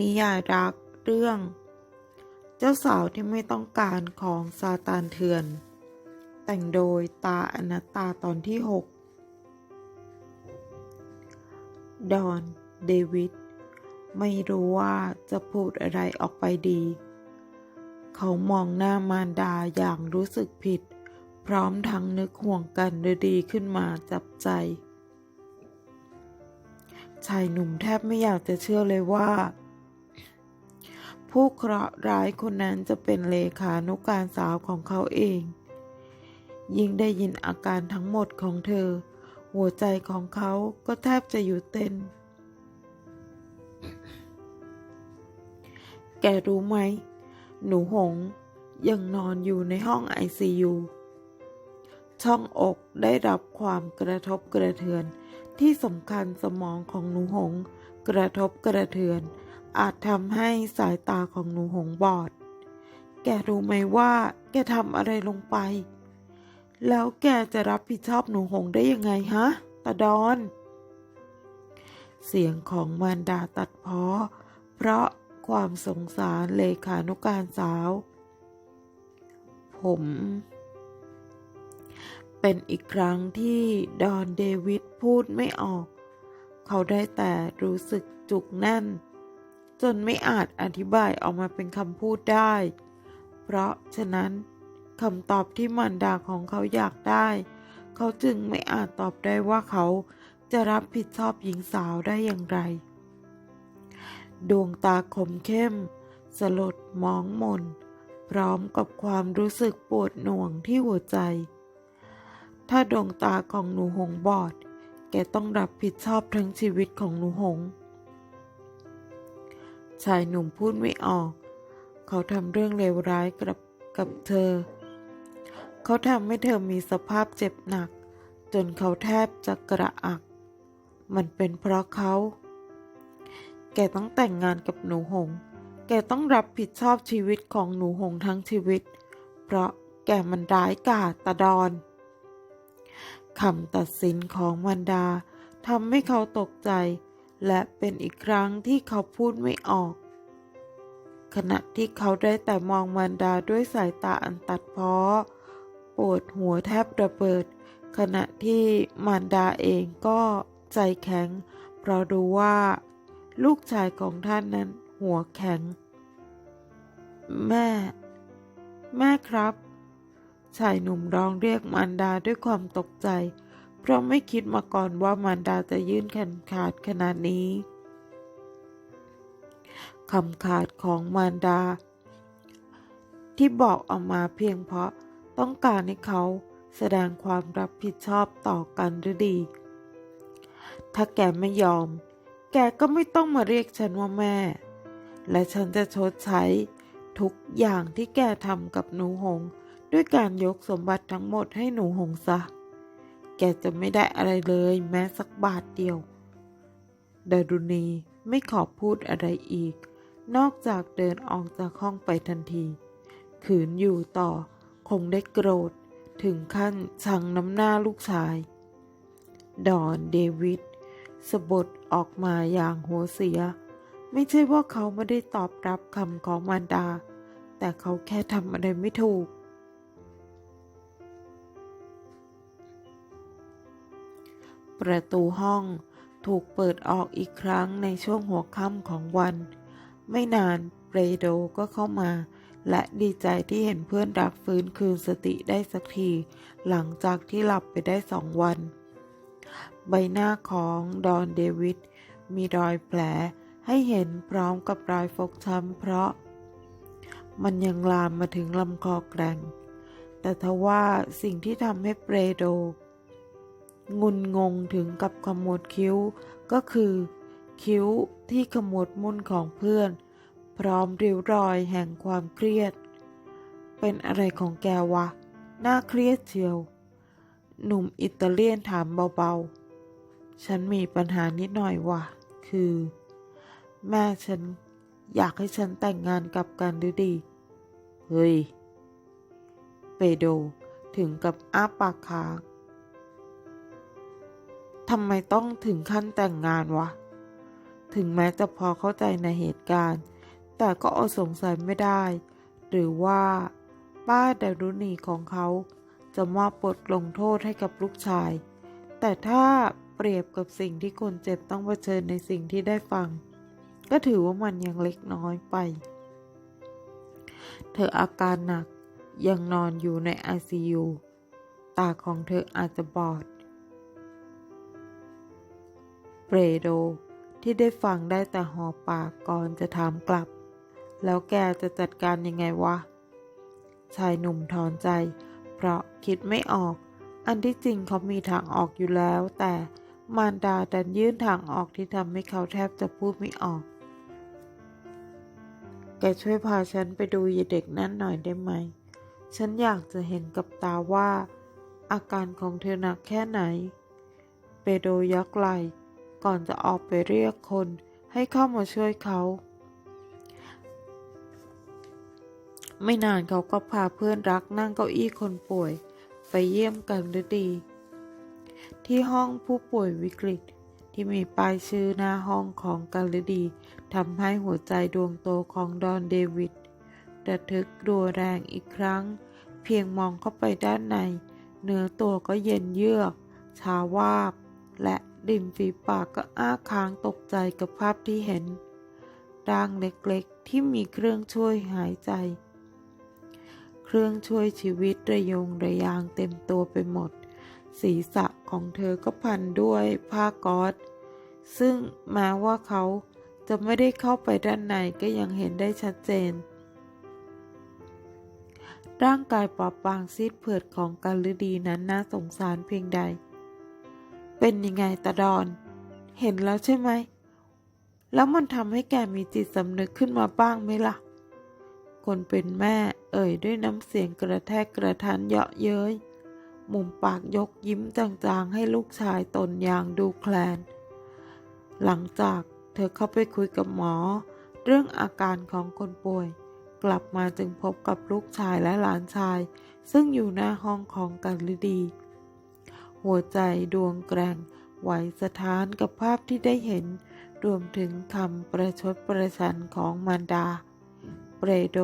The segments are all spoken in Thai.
นิยายรักเรื่อง เจ้าสาวที่ไม่ต้องการของซาตานเถื่อน แต่งโดยตาอนัตตาตอนที่ 6 ดอน เดวิด ไม่รู้ว่าจะพูดอะไรออกไปดี เขามองหน้ามารดาอย่างรู้สึกผิด พร้อมทั้งนึกห่วงกันดดีขึ้นมาจับใจชายหนุ่มแทบไม่อยากจะเชื่อเลยว่า ผู้เคราะห์ร้ายคนนั้นจะเป็นเลขานุการสาวของเขาเอง ยิ่งได้ยินอาการทั้งหมดของเธอ หัวใจของเขาก็แทบจะหยุดเต้น แกรู้ไหม หนูหงยังนอนอยู่ในห้องไอซียูช่องอกได้รับความกระทบกระเทือนที่สำคัญสมองของหนูหงกระทบกระเทือน อาจทำให้สายตาของหนูหงบอด แกรู้ไหมว่าแกทำอะไรลงไป แล้วแกจะรับผิดชอบหนูหงได้ยังไงฮะตาดอน เสียงของมารดาตัดเพ้อเพราะความสงสารเลขานุการสาว ผม เป็นอีกครั้งที่ดอนเดวิดพูดไม่ออก เขาได้แต่รู้สึกจุกแน่น จนไม่อาจอธิบายออกมาเป็นคำพูดได้ เพราะฉะนั้นคำตอบที่มารดาของเขาอยากได้ เขาจึงไม่อาจตอบได้ว่าเขาจะรับผิดชอบหญิงสาวได้อย่างไร ดวงตาคมเข้ม สลดมองมน พร้อมกับความรู้สึกปวดหน่วงที่หัวใจ ถ้าดวงตาของหนูหงบอด แกต้องรับผิดชอบทั้งชีวิตของหนูหง ชายหนุ่มพูดไม่ออก เขาทำเรื่องเลวร้ายกับกับเธอ เขาทำให้เธอมีสภาพเจ็บหนัก จนเขาแทบจะกระอัก มันเป็นเพราะเขา แกต้องแต่งงานกับหนูหง แกต้องรับผิดชอบชีวิตของหนูหงทั้งชีวิต เพราะแกมันร้ายกาจตาดอนคำตัดสินของมันดาทำให้เขาตกใจ และเป็นอีกครั้งที่เขาพูดไม่ออก ขณะที่เขาได้แต่มองมันดาด้วยสายตาอันตัดเพ้อปวดหัวแทบระเบิด ขณะที่มารดาเองก็ใจแข็ง เพราะรู้ว่า ลูกชายของท่านนั้นหัวแข็ง แม่ แม่ครับ ชายหนุ่มร้องเรียกมารดาด้วยความตกใจ เพราะไม่คิดมาก่อนว่ามารดาจะยื่นแขนขาดขนาดนี้คำขาดของมารดา ที่บอกออกมาเพียงเพราะต้องการให้เขาแสดงความรับผิดชอบต่อกันหรือดี ถ้าแกไม่ยอม แกก็ไม่ต้องมาเรียกฉันว่าแม่ และฉันจะชดใช้ทุกอย่างที่แกทำกับหนูหง ด้วยการยกสมบัติทั้งหมดให้หนูหงซะ แกจะไม่ได้อะไรเลยแม้สักบาทเดียว ดารุณีไม่ขอพูดอะไรอีก นอกจากเดินออกจากห้องไปทันที ขืนอยู่ต่อคงได้โกรธถึงขั้นชังน้ำหน้าลูกชาย ดอนเดวิดสะบดออกมาอย่างหัวเสีย ไม่ใช่ว่าเขาไม่ได้ตอบรับคำของมารดา แต่เขาแค่ทำอะไรไม่ถูก ประตูห้องถูกเปิดออกอีกครั้งในช่วงหัวค่ำของวัน ไม่นานเปรโดก็เข้ามา และดีใจที่เห็นเพื่อนรักฟื้นคืนสติได้สักที หลังจากที่หลับไปได้สองวัน ใบหน้าของดอนเดวิดมีรอยแผลให้เห็นพร้อมกับรอยฟกช้ำเพราะ มันยังลามมาถึงลำคอแกร่ง แต่ทว่าสิ่งที่ทำให้เปรโด งุนงงถึงกับขมวดคิ้ว ก็คือ คิ้วที่ขมวดมุ่นของเพื่อน พร้อมริ้วรอยแห่งความเครียด เป็นอะไรของแกวะ น่าเครียดเชียว หนุ่มอิตาเลียนถามเบาๆ ฉันมีปัญหานิดหน่อยวะคือ แม่ฉันอยากให้ฉันแต่งงานกับกันดูดี เฮ้ย เปโดถึงกับอ้าปากค้าง ทำไมต้องถึงขั้นแต่งงานวะ ถึงแม้จะพอเข้าใจในเหตุการณ์ แต่ก็อดสงสัยไม่ได้ หรือว่า ป้าดารุณีของเขาจะมอบบทลงโทษให้กับลูกชาย แต่ถ้าเปรียบกับสิ่งที่คนเจ็บต้องเผชิญในสิ่งที่ได้ฟัง ก็ถือว่ามันยังเล็กน้อยไป เธออาการหนักยังนอนอยู่ใน ICU ตาของเธออาจจะบอด เปรโดที่ได้ฟังได้แต่หอบปากก่อนจะถามกลับ แล้วแกจะจัดการยังไงวะ ชายหนุ่มถอนใจ เพราะคิดไม่ออก อันที่จริงเขามีทางออกอยู่แล้ว แต่มารดาดันยื่นทางออกที่ทำให้เขาแทบจะพูดไม่ออก แกช่วยพาฉันไปดูยายเด็กนั่นหน่อยได้ไหม ฉันอยากจะเห็นกับตาว่า อาการของเธอหนักแค่ไหน เปโดยักไหล ก่อนจะออกไปเรียกคนให้เข้ามาช่วยเขา ไม่นานเขาก็พาเพื่อนรักนั่งเก้าอี้คนป่วย ไปเยี่ยมกันฤดี ที่ห้องผู้ป่วยวิกฤตที่มีป้ายชื่อหน้าห้องของกันฤดีทำให้หัวใจดวงโตของดอนเดวิดระทึกรัวแรงอีกครั้ง เพียงมองเข้าไปด้านใน เนื้อตัวก็เย็นเยือก ชาวาบ และ ริมฝีปากก็อ้าค้างตกใจกับภาพที่เห็นร่างเล็กๆ ที่มีเครื่องช่วยหายใจ เครื่องช่วยชีวิตระยงระยางเต็มตัวไปหมด ศีรษะของเธอก็พันด้วยผ้าก๊อซซึ่งแม้ว่าเขาจะไม่ได้เข้าไปด้านในก็ยังเห็นได้ชัดเจน ร่างกายปราบบางซีดเผือดของกันฤดีนั้นน่าสงสารเพียงใด เป็นยังไงตาดอน เห็นแล้วใช่ไหม แล้วมันทำให้แกมีจิตสำนึกขึ้นมาบ้างไหมล่ะ คนเป็นแม่เอ่ยด้วยน้ำเสียงกระแทกกระทันเยาะเย้ย มุมปากยกยิ้มจางๆ ให้ลูกชายตนอย่างดูแคลน หลังจากเธอเข้าไปคุยกับหมอ เรื่องอาการของคนป่วย กลับมาจึงพบกับลูกชายและหลานชาย ซึ่งอยู่หน้าห้องของกันฤดี หัวใจดวงแกร่งไหวสถานกับภาพที่ได้เห็น รวมถึงคำประชดประชันของมารดา เปรโด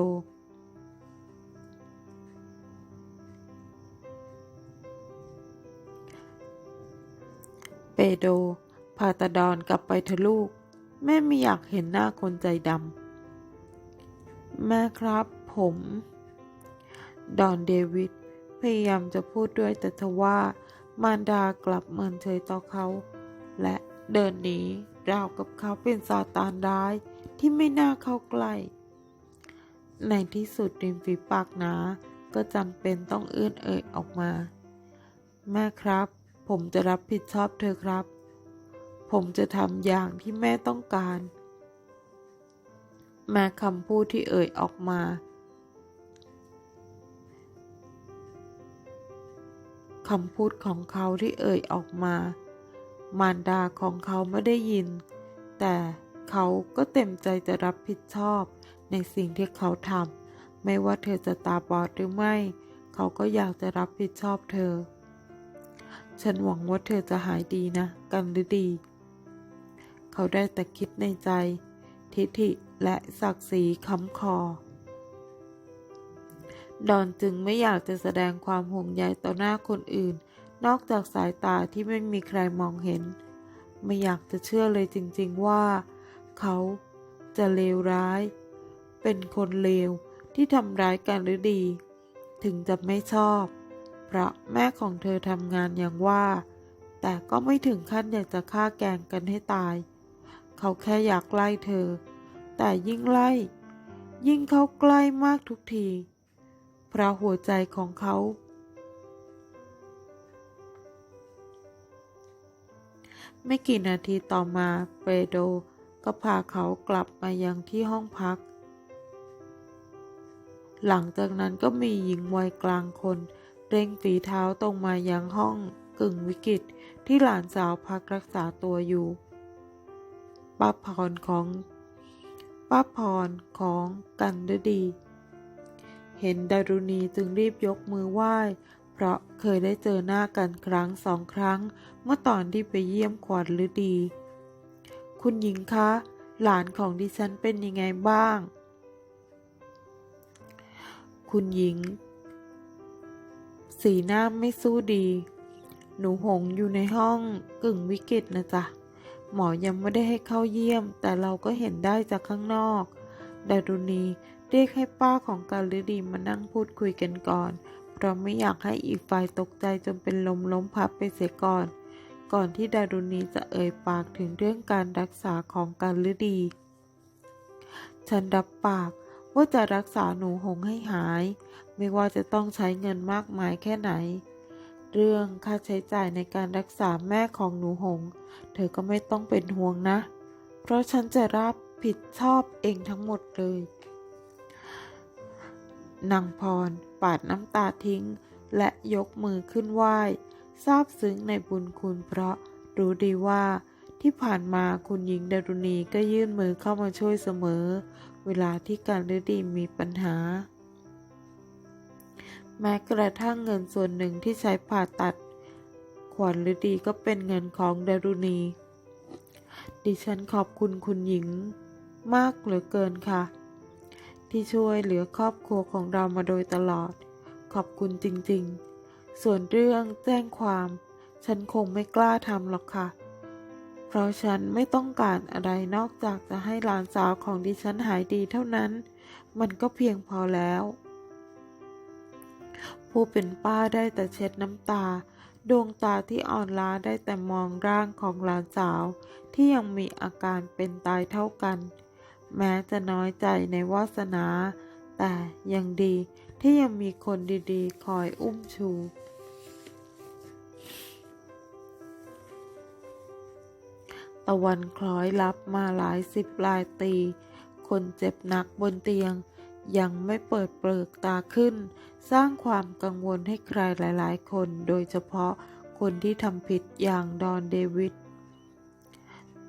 เปโด พาตาดอนกลับไปเถอะลูก แม่ไม่อยากเห็นหน้าคนใจดำ แม่ครับผม ดอนเดวิดพยายามจะพูดด้วยแต่ทว่า มารดากลับเมินเฉยต่อเขา และเดินหนีราวกับเขาเป็นซาตานร้ายที่ไม่น่าเข้าใกล้ ในที่สุดริมฝีปากหนาก็จำเป็นต้องเอื้อนเอ่ยออกมา แม่ครับ ผมจะรับผิดชอบเธอครับ ผมจะทำอย่างที่แม่ต้องการ แม้คำพูดที่เอ่ยออกมา คำพูดของเขาที่เอ่ยออกมา มารดาของเขาไม่ได้ยิน แต่เขาก็เต็มใจจะรับผิดชอบในสิ่งที่เขาทำไม่ว่าเธอจะตาบอดหรือไม่ เขาก็อยากจะรับผิดชอบเธอ ฉันหวังว่าเธอจะหายดีนะ กันหรือดี เขาได้แต่คิดในใจ ทิฐิและศักดิ์ศรีค้ำคอ ดอนจึงไม่อยากจะแสดงความห่วงใยต่อหน้าคนอื่น นอกจากสายตาที่ไม่มีใครมองเห็น ไม่อยากจะเชื่อเลยจริง ๆว่า เขาจะเลวร้าย เป็นคนเลวที่ทำร้ายกันหรือดี ถึงจะไม่ชอบ เพราะแม่ของเธอทำงานอย่างว่า แต่ก็ไม่ถึงขั้นอยากจะฆ่าแกงกันให้ตาย เขาแค่อยากไล่เธอ แต่ยิ่งไล่ ยิ่งเข้าใกล้มากทุกที เพราะหัวใจของเขา ไม่กี่นาทีต่อมาเปโดก็พาเขากลับมายังที่ห้องพัก หลังจากนั้นก็มีหญิงวัยกลางคน เร่งฝีเท้าตรงมายังห้องกึ่งวิกฤตที่หลานสาวพักรักษาตัวอยู่ ป้าพรของป้าพรของกันฤดี เห็นดารุณีจึงรีบยกมือไหว้ เพราะเคยได้เจอหน้ากันครั้งสองครั้ง เมื่อตอนที่ไปเยี่ยมขวัญฤดี คุณหญิงคะ หลานของดิฉันเป็นยังไงบ้าง คุณหญิง สีหน้าไม่สู้ดี หนูหงอยู่ในห้องกึ่งวิกฤตนะจ๊ะ หมอยังไม่ได้ให้เข้าเยี่ยม แต่เราก็เห็นได้จากข้างนอก ดารุณีเรียกให้ป้าของการฤดีมานั่งพูดคุยกันก่อน เพราะไม่อยากให้อีกฝ่ายตกใจจนเป็นลมล้มพับไปเสียก่อน ก่อนที่ดารุณีจะเอ่ยปากถึงเรื่องการรักษาของการฤดี ฉันรับปากว่าจะรักษาหนูหงให้หาย ไม่ว่าจะต้องใช้เงินมากมายแค่ไหน เรื่องค่าใช้จ่ายในการรักษาแม่ของหนูหง เธอก็ไม่ต้องเป็นห่วงนะ เพราะฉันจะรับ ผิดชอบเองทั้งหมดเลย นางพรปาดน้ำตาทิ้ง และยกมือขึ้นไหว้ซาบซึ้งในบุญคุณเพราะรู้ดีว่าที่ผ่านมาคุณหญิงดารุณีก็ยื่นมือเข้ามาช่วยเสมอ เวลาที่การฤดีมีปัญหา แม้กระทั่งเงินส่วนหนึ่งที่ใช้ผ่าตัด ขวัญฤดีก็เป็นเงินของดารุณี ดิฉันขอบคุณคุณหญิง มากเหลือเกินค่ะ ที่ช่วยเหลือครอบครัวของเรามาโดยตลอด ขอบคุณจริงๆ ส่วนเรื่องแจ้งความ ฉันคงไม่กล้าทำหรอกค่ะ เพราะฉันไม่ต้องการอะไรนอกจากจะให้หลานสาวของดิฉันหายดีเท่านั้น มันก็เพียงพอแล้ว ผู้เป็นป้าได้แต่เช็ดน้ำตาดวงตาที่อ่อนล้าได้แต่มองร่างของหลานสาวที่ยังมีอาการเป็นตายเท่ากัน แม้จะน้อยใจในวาสนา แต่ยังดีที่ยังมีคนดีๆ คอยอุ้มชู ตะวันคล้อยลับมาหลายสิบปลายตี คนเจ็บหนักบนเตียง ยังไม่เปิดเปลือกตาขึ้น สร้างความกังวลให้ใครหลายๆ คน โดยเฉพาะคนที่ทำผิดอย่างดอนเดวิด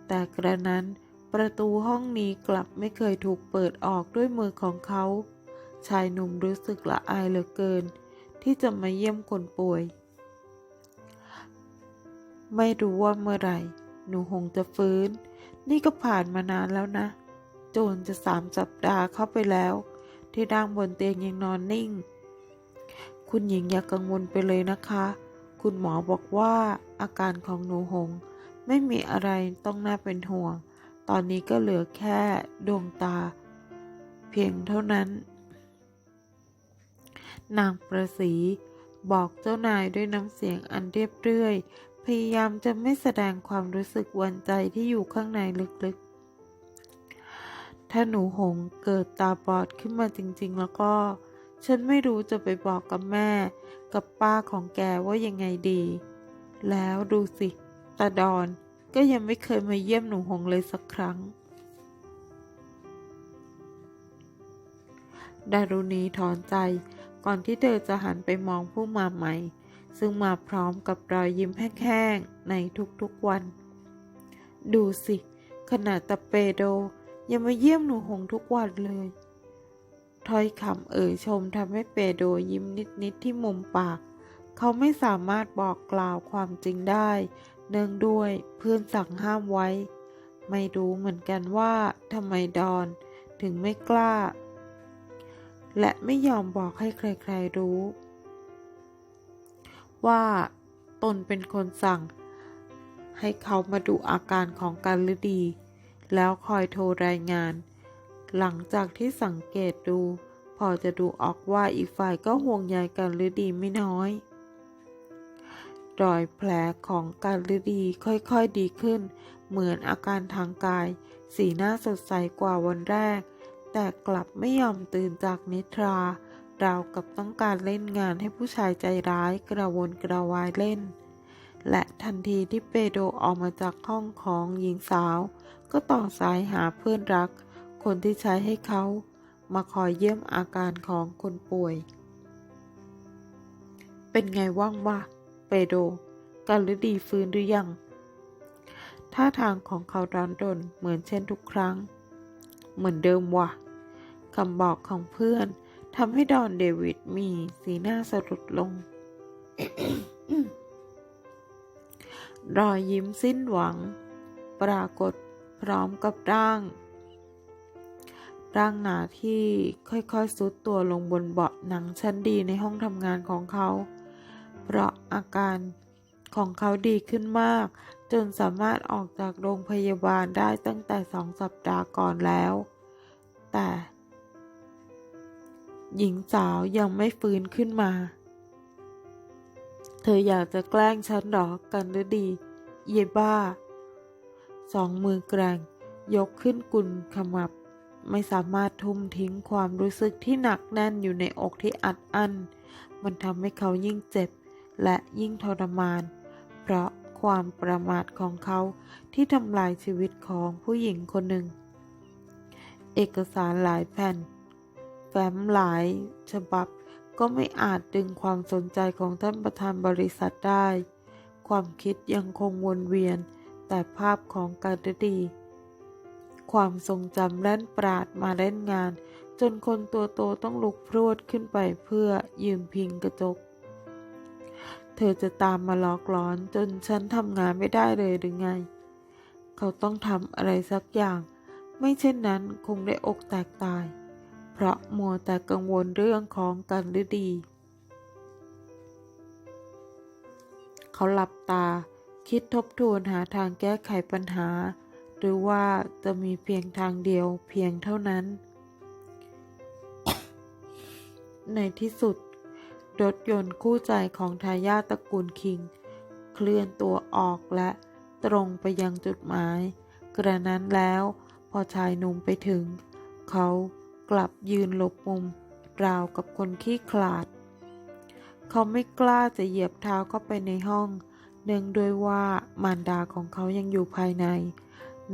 แต่กระนั้น ประตูห้องนี้กลับไม่เคยถูกเปิดออกด้วยมือของเขา ชายหนุ่มรู้สึกละอายเหลือเกิน ที่จะมาเยี่ยมคนป่วย ไม่รู้ว่าเมื่อไหร่ หนูหงจะฟื้น นี่ก็ผ่านมานานแล้วนะ โจรจะสามสัปดาห์เข้าไปแล้ว ที่ดังบนเตียงยังนอนนิ่ง คุณหญิงอย่ากกังวลไปเลยนะคะ คุณหมอบอกว่าอาการของหนูหง ไม่มีอะไรต้องน่าเป็นห่วง ตอนนี้ก็เหลือแค่ดวงตา เพียงเท่านั้น นางประสีบอกเจ้านายด้วยน้ำเสียงอันเรียบเรื่อย พยายามจะไม่แสดงความรู้สึกวันใจที่อยู่ข้างในลึกๆ ถ้าหนูหงเกิดตาบอดขึ้นมาจริง ๆ แล้วก็ ฉันไม่รู้จะไปบอกกับแม่ กับป้าของแกว่ายังไงดี แล้วดูสิตาดอน ก็ยังไม่เคยมาเยี่ยมหนูหงเลยสักครั้ง ดารุณีถอนใจก่อนที่เธอจะหันไปมองผู้มาใหม่ ซึ่งมาพร้อมกับรอยยิ้มแห้งๆในทุกๆวัน ดูสิ ขนาดตาเปโดยังมาเยี่ยมหนูหงทุกวันเลยถ้อยคำเอ่ยชมทำให้เปโดยิ้มนิดๆที่มุมปาก เขาไม่สามารถบอกกล่าวความจริงได้ เนื่องด้วยเพื่อนสั่งห้ามไว้ ไม่รู้เหมือนกันว่าทำไมดอนถึงไม่กล้า และไม่ยอมบอกให้ใครๆรู้ ว่าตนเป็นคนสั่ง ให้เขามาดูอาการของการฤดี แล้วคอยโทรรายงาน หลังจากที่สังเกตดู พอจะดูออกว่าอีกฝ่ายก็ห่วงใยการฤดีไม่น้อย รอยแผลของการฤดีค่อยๆดีขึ้น เหมือนอาการทางกาย สีหน้าสดใสกว่าวันแรก แต่กลับไม่ยอมตื่นจากนิทราราวกับต้องการเล่นงานให้ผู้ชายใจร้ายกระวนกระวายเล่น และทันทีที่เปโดออกมาจากห้องของหญิงสาว ก็ต่อสายหาเพื่อนรัก คนที่ใช้ให้เขามาคอยเยี่ยมอาการของคนป่วย เป็นไงว่างวะ เปโดการฤดีฟื้นหรือยัง ท่าทางของเขาร้อนรนเหมือนเช่นทุกครั้ง เหมือนเดิมว่ะคำบอกของเพื่อนทำให้ดอนเดวิดมีสีหน้าสะดุดลง รอยยิ้มสิ้นหวัง ปรากฏพร้อมกับร่าง ร่างหนาที่ค่อยๆซุดตัวลงบนเบาะหนังชั้นดีในห้องทำงานของเขา เพราะอาการของเขาดีขึ้นมาก จนสามารถออกจากโรงพยาบาลได้ตั้งแต่สองสัปดาห์ก่อนแล้ว แต่ หญิงสาวยังไม่ฟื้นขึ้นมา เธออยากจะแกล้งฉันหรอกันหรือดี เยบ้า สองมือแกร่งยกขึ้นกุนขมับ ไม่สามารถทุ่มทิ้งความรู้สึกที่หนักแน่นอยู่ในอกที่อัดอั้น มันทำให้เขายิ่งเจ็บ และยิ่งทรมาน เพราะความประมาทของเขาที่ทำลายชีวิตของผู้หญิงคนหนึ่ง เอกสารหลายแผ่น แฟ้มหลายฉบับก็ไม่อาจดึงความสนใจของท่านประธานบริษัทได้ ความคิดยังคงวนเวียน แต่ภาพของการดี ความทรงจำแล่นปราดมาเล่นงาน จนคนตัวโตต้องลุกพรวดขึ้นไปเพื่อยืนพิงกระจก เธอจะตามมาหลอกหลอนจนฉันทำงานไม่ได้เลยหรือไง เขาต้องทำอะไรสักอย่าง ไม่เช่นนั้นคงได้อกแตกตาย เพราะมัวแต่กังวลเรื่องของกันฤดี เขาหลับตาคิดทบทวนหาทางแก้ไขปัญหา หรือว่าจะมีเพียงทางเดียวเพียงเท่านั้น ในที่สุด รถยนต์คู่ใจของทายาทตระกูลคิง เคลื่อนตัวออกและตรงไปยังจุดหมาย กระนั้นแล้วพอชายหนุ่มไปถึง เขากลับยืนหลบมุมราวกับคนขี้ขลาด เขาไม่กล้าจะเหยียบเท้าเข้าไปในห้อง เนื่องด้วยว่ามารดาของเขายังอยู่ภายใน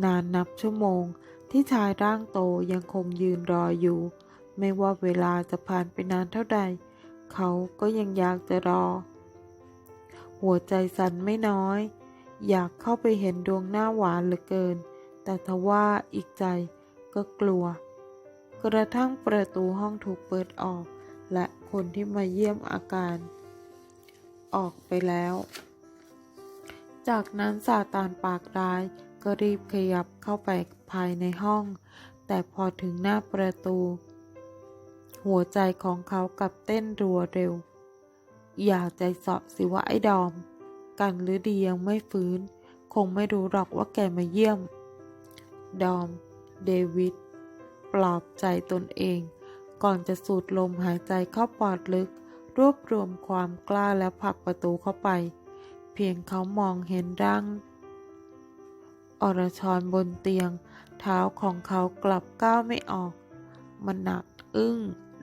นานนับชั่วโมงที่ชายร่างโตยังคงยืนรออยู่ ไม่ว่าเวลาจะผ่านไปนานเท่าใด เขาก็ยังอยากจะรอ หัวใจสั่นไม่น้อย อยากเข้าไปเห็นดวงหน้าหวานเหลือเกิน แต่ทว่าอีกใจก็กลัว กระทั่งประตูห้องถูกเปิดออก และคนที่มาเยี่ยมอาการ ออกไปแล้ว จากนั้นซาตานปากร้ายก็รีบขยับเข้าไปภายในห้อง แต่พอถึงหน้าประตู หัวใจของเขากลับเต้นรัวเร็ว อย่าใจเสาะสิว่าไอ้ดอม กันหรือดียังไม่ฟื้น คงไม่รู้หรอกว่าแกมาเยี่ยม ดอม เดวิด ปลอบใจตนเอง ก่อนจะสูดลมหายใจเข้าปอดลึก รวบรวมความกล้าแล้วผลักประตูเข้าไป เพียงเขามองเห็นร่างอรชรบนเตียง เท้าของเขากลับก้าวไม่ออก มันหนักอึ้ง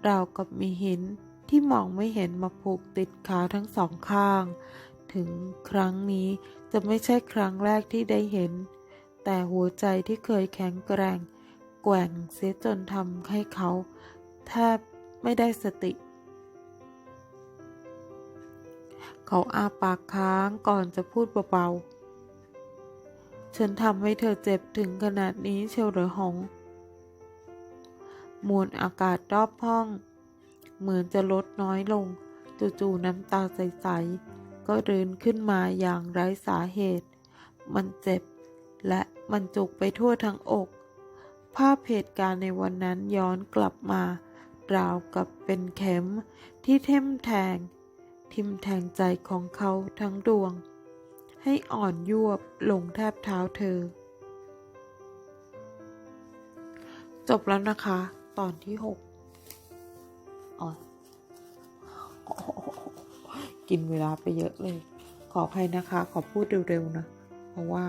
ราวกับมีหินที่มองไม่เห็นมาผูกติดขาทั้งสองข้าง ถึงครั้งนี้จะไม่ใช่ครั้งแรกที่ได้เห็น แต่หัวใจที่เคยแข็งแกร่ง แกว่งเสียจนทำให้เขา แทบไม่ได้สติ เขาอาปากค้างก่อนจะพูดเบาๆ ฉันทำให้เธอเจ็บถึงขนาดนี้เชียวหรือหง มวลอากาศรอบห้อง เหมือนจะลดน้อยลง จู่ๆน้ำตาใสๆก็รืนขึ้นมาอย่างไร้สาเหตุ มันเจ็บ และมันจุกไปทั่วทั้งอก ภาพเหตุการณ์ในวันนั้นย้อนกลับมาราวกับเป็นเข็มที่เท่มแทง ทิมแทงใจของเขาทั้งดวง ให้อ่อนยวบลงแทบเท้าเธอ จบแล้วนะคะ ตอนที่หกอ๋อกินเวลาไปเยอะเลย ขออภัยนะคะ ขอพูดเร็วๆนะ เพราะว่า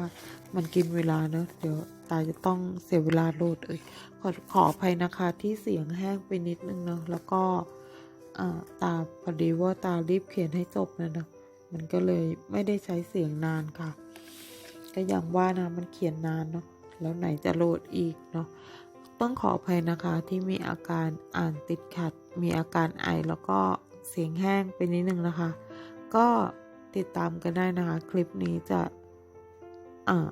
มันกินเวลาเนอะเดี๋ยวตาจะต้องเสียเวลาโหลดเอ้ยขอขออภัยนะคะที่เสียงแห้งไปนิดนึงเนอะแล้วก็ตาพอดีว่าตารีบเขียนให้จบนะเนอะมันก็เลยไม่ได้ใช้เสียงนานค่ะ ก็อย่างว่านะมันเขียนนานเนาะแล้วไหนจะโหลดอีกเนาะ ต้องขออภัยนะคะที่มีอาการอ่านติดขัด มีอาการไอแล้วก็เสียงแห้งไปนิดนึงนะคะ ก็ติดตามกันได้นะคะ คลิปนี้จะอ่า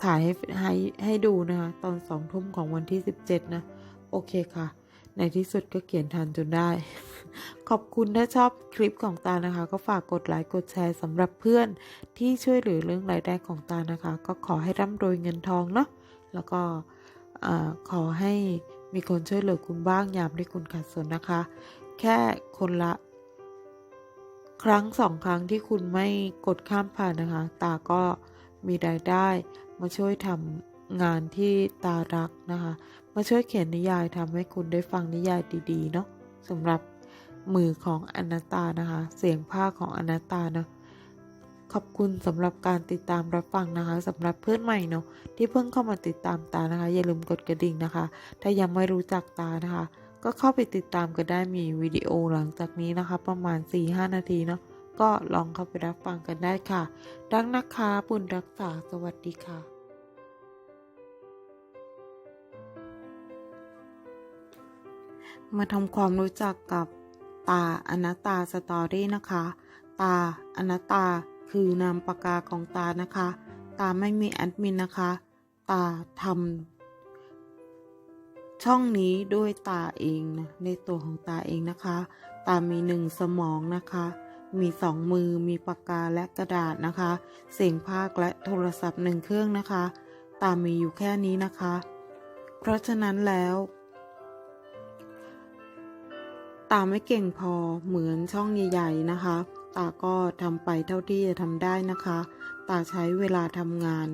ฉายให้ให้ให้ดูนะคะ ตอนสองทุ่มของวันที่ 17 นะ โอเคค่ะ ในที่สุดก็เขียนทันจนได้ ขอบคุณถ้าชอบคลิปของตานะคะ ก็ฝากกดไลค์กดแชร์สำหรับเพื่อนที่ช่วยเหลือเรื่องรายได้ของตานะคะ ก็ขอให้ร่ำรวยเงินทองเนาะ แล้วก็ขอให้มีคนช่วยเหลือคุณบ้างยามที่คุณขาดสนนะคะ แค่คนละ ครั้งสองครั้งที่คุณไม่กดข้ามผ่านนะคะ ตาก็มีรายได้มาช่วยทำงานที่ตารักนะคะ มาช่วยเขียนนิยายทำให้คุณได้ฟังนิยายดีๆเนาะสำหรับมือของอนัตตานะคะ เสียงภาคของอนัตตานะ ขอบคุณสำหรับการติดตามรับฟังนะคะสำหรับเพื่อนใหม่เนาะที่เพิ่งเข้ามาติดตามตานะคะ อย่าลืมกดกระดิ่งนะคะ ถ้ายังไม่รู้จักตานะคะ ก็เข้าไปติดตามกันได้มีวิดีโอหลังจากนี้นะคะ ประมาณ 4-5 นาทีเนาะก็ลองเข้าไปรับฟังกันได้ค่ะ ดังนะคะบุญรักษาสวัสดีค่ะมาทำความรู้จักกับตาอนัตตาสตอรี่นะคะ ตาอนัตตา คือนามปากกาของตานะคะ ตาไม่มีแอดมินนะคะ ตาทำช่องนี้ด้วยตาเองนะในตัวของตาเองนะคะ ตามีหนึ่งสมองนะคะ มีสองมือมีปากกาและกระดาษนะคะ เสียงภาคและโทรศัพท์หนึ่งเครื่องนะคะ ตามีอยู่แค่นี้นะคะ เพราะฉะนั้นแล้วตาไม่เก่งพอเหมือนช่องใหญ่ๆนะคะ ตาก็ทำไปเท่าที่จะทำได้นะคะ ตาใช้เวลาทำงาน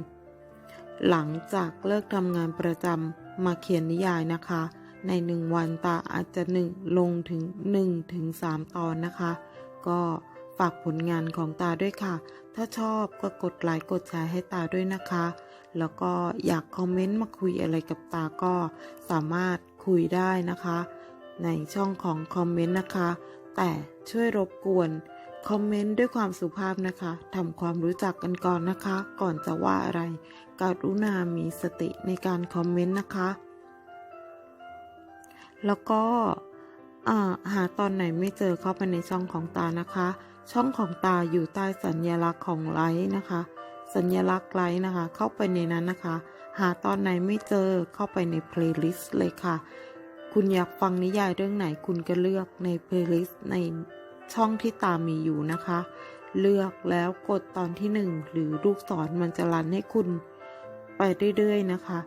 หลังจากเลิกทำงานประจำมาเขียนนิยายนะคะ ในหนึ่งวันตาอาจจะหนึ่งลงถึง1ถึง3ตอนนะคะ ก็ฝากผลงานของตาด้วยค่ะ ถ้าชอบก็กดไลค์กดแชร์ให้ตาด้วยนะคะ แล้วก็อยากคอมเมนต์มาคุยอะไรกับตาก็สามารถคุยได้นะคะ ในช่องของคอมเมนต์นะคะ แต่ช่วยรบกวน คอมเมนต์ด้วยความสุภาพนะคะทำความรู้จักกันก่อนนะคะ ก่อนจะว่าอะไร กรุณามีสติในการคอมเมนต์นะคะ แล้วก็หาตอนไหนไม่เจอเข้าไปในช่องของตานะคะ ช่องของตาอยู่ใต้สัญลักษณ์ของไลค์นะคะ สัญลักษณ์ไลค์นะคะ เข้าไปในนั้นนะคะ หาตอนไหนไม่เจอเข้าไปในเพลย์ลิสต์เลยค่ะ คุณอยากฟังนิยายเรื่องไหนคุณก็เลือกในเพลย์ลิสต์ใน ช่องที่ตามมีอยู่นะคะ เลือกแล้วกดตอนที่หนึ่งหรือลูกศรมันจะรันให้คุณ ไปเรื่อยๆนะคะ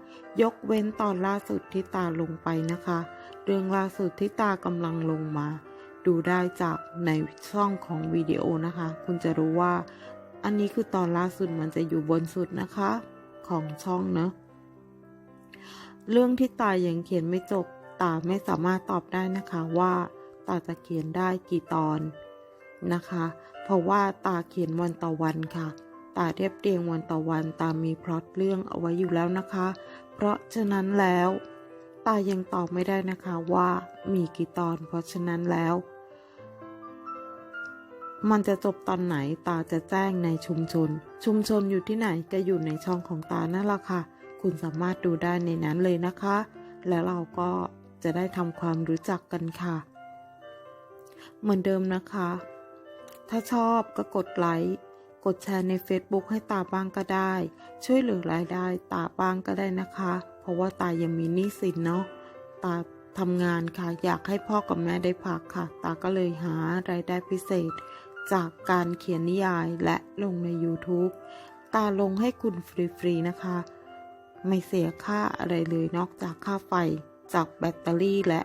ยกเว้นตอนล่าสุดที่ตาลงไปนะคะ เรื่องล่าสุดที่ตากำลังลงมา ดูได้จากในช่องของวิดีโอนะคะ คุณจะรู้ว่า อันนี้คือตอนล่าสุดมันจะอยู่บนสุดนะคะ ของช่องเนอะเรื่องที่ตายังเขียนไม่จบตาไม่สามารถตอบได้นะคะว่า ตาจะเขียนได้กี่ตอนนะคะ เพราะว่าตาเขียนวันต่อวันค่ะ ตาเรียบเรียงวันต่อวันตามีพล็อตเรื่องเอาไว้อยู่แล้วนะคะ เพราะฉะนั้นแล้ว ตายังตอบไม่ได้นะคะว่ามีกี่ตอน เพราะฉะนั้นแล้ว มันจะจบตอนไหนตาจะแจ้งในชุมชน ชุมชนอยู่ที่ไหนก็อยู่ในช่องของตานั่นแหละค่ะ คุณสามารถดูได้ในนั้นเลยนะคะ แล้วเราก็จะได้ทำความรู้จักกันค่ะ เหมือนเดิมนะคะ ถ้าชอบก็กดไลค์ กดแชร์ใน Facebook ให้ตาบ้างก็ได้ ช่วยเหลือรายได้ตาบ้างก็ได้นะคะ เพราะว่าตายังมีหนี้สินเนาะ ตาทำงานค่ะ อยากให้พ่อกับแม่ได้พักค่ะ ตาก็เลยหารายได้พิเศษ จากการเขียนนิยายและลงใน YouTube ตาลงให้คุณฟรีๆนะคะ ไม่เสียค่าอะไรเลยนอกจากค่าไฟจากแบตเตอรี่และ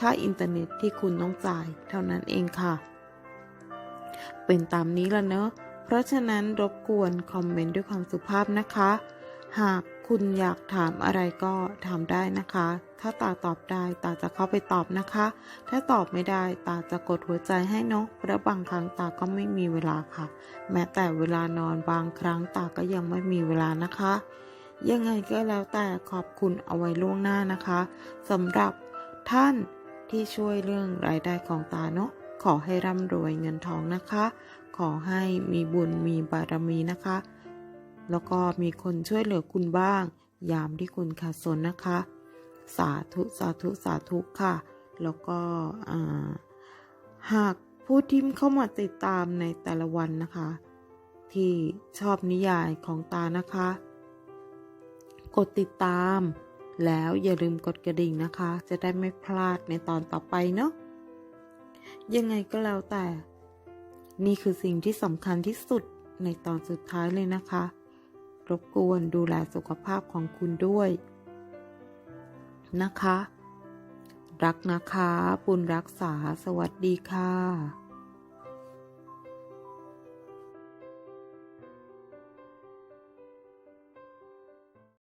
ค่าอินเทอร์เน็ตที่คุณต้องจ่ายเท่านั้นเองค่ะ เป็นตามนี้ละเนอะ เพราะฉะนั้นรบกวนคอมเมนต์ด้วยความสุภาพนะคะ หากคุณอยากถามอะไรก็ถามได้นะคะ ถ้าตาตอบได้ตาจะเข้าไปตอบนะคะ ถ้าตอบไม่ได้ตาจะกดหัวใจให้เนาะเพราะบางครั้งตาก็ไม่มีเวลาค่ะ แม้แต่เวลานอนบางครั้งตาก็ยังไม่มีเวลานะคะ ยังไงก็แล้วแต่ขอบคุณเอาไว้ล่วงหน้านะคะสำหรับท่าน ที่ช่วยเรื่องรายได้ของตาเนาะขอให้ร่ำรวยเงินทองนะคะ ขอให้มีบุญมีบารมีนะคะ แล้วก็มีคนช่วยเหลือคุณบ้าง ยามที่คุณขาดสนนะคะ สาธุสาธุสาธุค่ะ แล้วก็หากผู้ที่เข้ามาติดตามในแต่ละวันนะคะ ที่ชอบนิยายของตานะคะ กดติดตาม แล้วอย่าลืมกดกระดิ่งนะคะ จะได้ไม่พลาดในตอนต่อไปเนาะยังไงก็แล้วแต่ นี่คือสิ่งที่สำคัญที่สุดในตอนสุดท้ายเลยนะคะ รบกวนดูแลสุขภาพของคุณด้วย นะคะ รักนะคะ บุญรักษา สวัสดีค่ะ